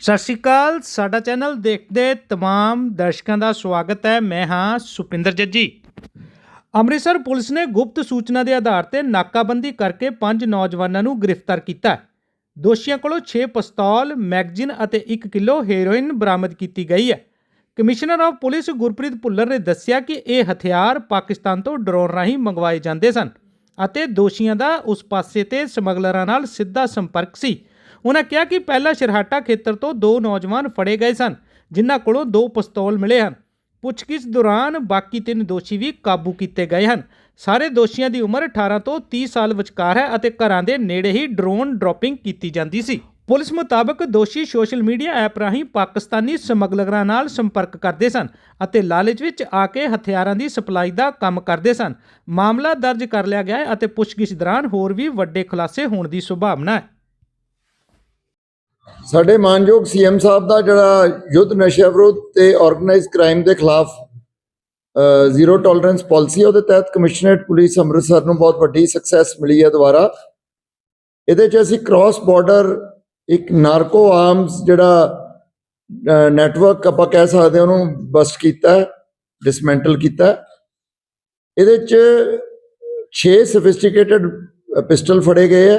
ਸਤਿ ਸ਼੍ਰੀ ਅਕਾਲ ਸਾਡਾ ਚੈਨਲ ਦੇਖਦੇ ਤਮਾਮ ਦਰਸ਼ਕਾਂ ਦਾ ਸਵਾਗਤ ਹੈ ਮੈਂ ਹਾਂ ਸੁਪਿੰਦਰ ਜੱਜੀ ਅੰਮ੍ਰਿਤਸਰ ਪੁਲਿਸ ਨੇ ਗੁਪਤ ਸੂਚਨਾ ਦੇ ਆਧਾਰ ਤੇ ਨਾਕਾਬੰਦੀ ਕਰਕੇ ਪੰਜ ਨੌਜਵਾਨਾਂ ਨੂੰ ਗ੍ਰਿਫਤਾਰ ਕੀਤਾ ਦੋਸ਼ੀਆਂ ਕੋਲੋਂ 6 ਪਿਸਤੌਲ, ਮੈਗਜ਼ੀਨ ਅਤੇ 1 ਕਿਲੋ ਹੈਰੋਇਨ ਬਰਾਮਦ ਕੀਤੀ ਗਈ ਹੈ। Commissioner of police Gurpreet Bhullar ਨੇ ਦੱਸਿਆ ਕਿ ਇਹ ਹਥਿਆਰ ਪਾਕਿਸਤਾਨ ਤੋਂ ਡਰੋਨ ਰਾਹੀਂ ਮੰਗਵਾਏ ਜਾਂਦੇ ਸਨ ਅਤੇ ਦੋਸ਼ੀਆਂ ਦਾ ਉਸ ਪਾਸੇ ਤੇ ਸਮਗਲਰਾਂ ਨਾਲ ਸਿੱਧਾ ਸੰਪਰਕ ਸੀ। ਉਹਨਾਂ ਕਿਹਾ ਕਿ ਪਹਿਲਾਂ ਸ਼ਰਹਾਟਾ ਖੇਤਰ ਤੋਂ ਦੋ ਨੌਜਵਾਨ ਫੜੇ ਗਏ ਸਨ, ਜਿਨ੍ਹਾਂ ਕੋਲੋਂ ਦੋ ਪਿਸਤੌਲ ਮਿਲੇ ਹਨ। ਪੁੱਛਗਿੱਛ ਦੌਰਾਨ ਬਾਕੀ ਤਿੰਨ ਦੋਸ਼ੀ ਵੀ ਕਾਬੂ ਕੀਤੇ ਗਏ ਹਨ। ਸਾਰੇ ਦੋਸ਼ੀਆਂ ਦੀ ਉਮਰ 18 ਤੋਂ 30 ਸਾਲ ਵਿਚਕਾਰ ਹੈ ਅਤੇ ਘਰਾਂ ਦੇ ਨੇੜੇ ਹੀ ਡਰੋਨ ਡ੍ਰੌਪਿੰਗ ਕੀਤੀ ਜਾਂਦੀ ਸੀ। ਪੁਲਿਸ ਮੁਤਾਬਕ ਦੋਸ਼ੀ ਸੋਸ਼ਲ ਮੀਡੀਆ ਐਪ ਰਾਹੀਂ ਪਾਕਿਸਤਾਨੀ ਸਮਗਲਰਾਂ ਨਾਲ ਸੰਪਰਕ ਕਰਦੇ ਸਨ ਅਤੇ ਲਾਲਚ ਵਿੱਚ ਆ ਕੇ ਹਥਿਆਰਾਂ ਦੀ ਸਪਲਾਈ ਦਾ ਕੰਮ ਕਰਦੇ ਸਨ। ਮਾਮਲਾ ਦਰਜ ਕਰ ਲਿਆ ਗਿਆ ਹੈ ਅਤੇ ਪੁੱਛਗਿੱਛ ਦੌਰਾਨ ਹੋਰ ਵੀ ਵੱਡੇ ਖੁਲਾਸੇ ਹੋਣ ਦੀ ਸੰਭਾਵਨਾ ਹੈ। ਸਾਡੇ ਮਾਨਯੋਗ ਸੀਐਮ ਸਾਹਿਬ ਦਾ ਜਿਹੜਾ ਯੁੱਧ ਨਸ਼ਾ ਵਿਰੋਧ ਤੇ ਆਰਗੇਨਾਈਜ਼ ਕ੍ਰਾਈਮ ਦੇ ਖਿਲਾਫ ਜ਼ੀਰੋ ਟੋਲਰੈਂਸ ਪਾਲਿਸੀ ਉਹਦੇ ਤਹਿਤ ਕਮਿਸ਼ਨਰੇਟ ਪੁਲਿਸ ਅੰਮ੍ਰਿਤਸਰ ਨੂੰ ਬਹੁਤ ਵੱਡੀ ਸਕਸੈਸ ਮਿਲੀ ਹੈ ਦੁਬਾਰਾ। ਇਹਦੇ 'ਚ ਅਸੀਂ ਕ੍ਰਾਸ ਬਾਰਡਰ ਇੱਕ ਨਾਰਕੋ ਆਰਮਸ ਜਿਹੜਾ ਨੈਟਵਰਕ ਆਪਾਂ ਕਹਿ ਸਕਦੇ ਹਾਂ, ਉਹਨੂੰ ਬਸਟ ਕੀਤਾ ਡਿਸਮੈਂਟਲ ਕੀਤਾ ਇਹਦੇ 'ਚ 6 ਸੋਫਿਸਟੀਕੇਟਡ ਪਿਸਟਲ ਫੜੇ ਗਏ ਹੈ।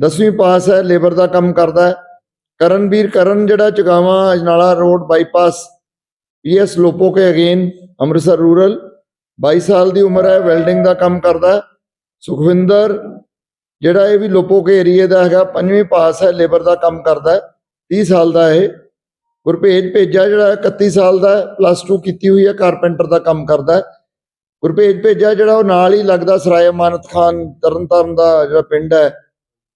ਦਸਵੀਂ ਪਾਸ ਹੈ, ਲੇਬਰ ਦਾ ਕੰਮ ਕਰਦਾ ਹੈ। ਕਰਨਵੀਰ ਕਰਨ ਜਿਹੜਾ Chagawa Ajnala road bypass PS Lopoke again, Amritsar rural. 22 ਸਾਲ ਦੀ ਉਮਰ ਹੈ, ਵੈਲਡਿੰਗ ਦਾ ਕੰਮ ਕਰਦਾ ਹੈ। ਸੁਖਵਿੰਦਰ, ਜਿਹੜਾ ਇਹ ਵੀ ਲੋਪੋ ਕੇ ਏਰੀਏ ਦਾ ਹੈਗਾ, ਪੰਜਵੀਂ ਪਾਸ ਹੈ, ਲੇਬਰ ਦਾ ਕੰਮ ਕਰਦਾ ਹੈ। 30 ਸਾਲ ਦਾ ਇਹ। ਗੁਰਪੇਜ ਭੇਜਾ ਜਿਹੜਾ 31 ਸਾਲ ਦਾ ਪਲੱਸ 2 ਕੀਤੀ ਹੋਈ ਹੈ, ਕਾਰਪੈਂਟਰ ਦਾ ਕੰਮ ਕਰਦਾ ਹੈ। ਗੁਰਪੇਜ ਭੇਜਾ ਜਿਹੜਾ ਉਹ ਨਾਲ ਹੀ ਲੱਗਦਾ, ਸਰਾਏ ਮਾਨਤ ਖਾਨ, ਤਰਨਤਾਰਨ ਦਾ ਜਿਹੜਾ ਪਿੰਡ ਹੈ।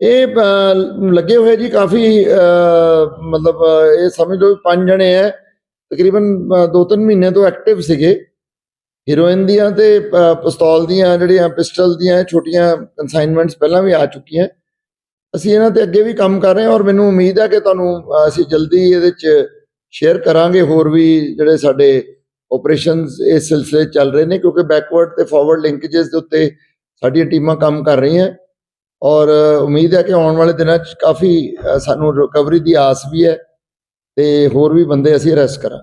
ਇਹ ਲੱਗੇ ਹੋਏ ਜੀ ਕਾਫੀ ਮਤਲਬ ਇਹ ਸਮਝ ਲਓ ਵੀ ਪੰਜ ਜਣੇ ਐ। ਤਕਰੀਬਨ 2-3 ਮਹੀਨੇ ਤੋਂ ਐਕਟਿਵ ਸੀਗੇ। ਹੀਰੋਇਨ ਦੀਆਂ ਤੇ ਅ, ਪਿਸਤੌਲ ਦੀਆਂ ਜਿਹੜੀਆਂ ਪਿਸਟਲ ਦੀਆਂ ਛੋਟੀਆਂ ਕਨਸਾਈਨਮੈਂਟਸ ਪਹਿਲਾਂ ਵੀ ਆ ਚੁੱਕੀਆਂ। ਅਸੀਂ ਇਹਨਾਂ ਤੇ ਅੱਗੇ ਵੀ ਕੰਮ ਕਰ ਰਹੇ ਹਾਂ ਔਰ ਮੈਨੂੰ ਉਮੀਦ ਹੈ ਕਿ ਤੁਹਾਨੂੰ ਅਸੀਂ ਜਲਦੀ ਇਹਦੇ ਚ ਸ਼ੇਅਰ ਕਰਾਂਗੇ ਹੋਰ ਵੀ ਜਿਹੜੇ ਸਾਡੇ ਆਪਰੇਸ਼ਨਸ ਇਸ ਸਿਲਸਿਲੇ 'ਚ ਚੱਲ ਰਹੇ ਨੇ ਕਿਉਂਕਿ ਬੈਕਵਰਡ ਤੇ ਫਾਰਵਰਡ ਲਿੰਕੇजेस ਦੇ ਉੱਤੇ ਸਾਡੀਆਂ ਟੀਮਾਂ ਕੰਮ ਕਰ ਰਹੀਆਂ। ਔਰ ਉਮੀਦ ਹੈ ਕਿ ਆਉਣ ਵਾਲੇ ਦਿਨਾਂ 'ਚ ਕਾਫੀ ਸਾਨੂੰ ਰਿਕਵਰੀ ਦੀ ਆਸ ਵੀ ਹੈ ਤੇ ਹੋਰ ਵੀ ਬੰਦੇ ਅਸੀਂ ਅਰੈਸਟ ਕਰਾਂ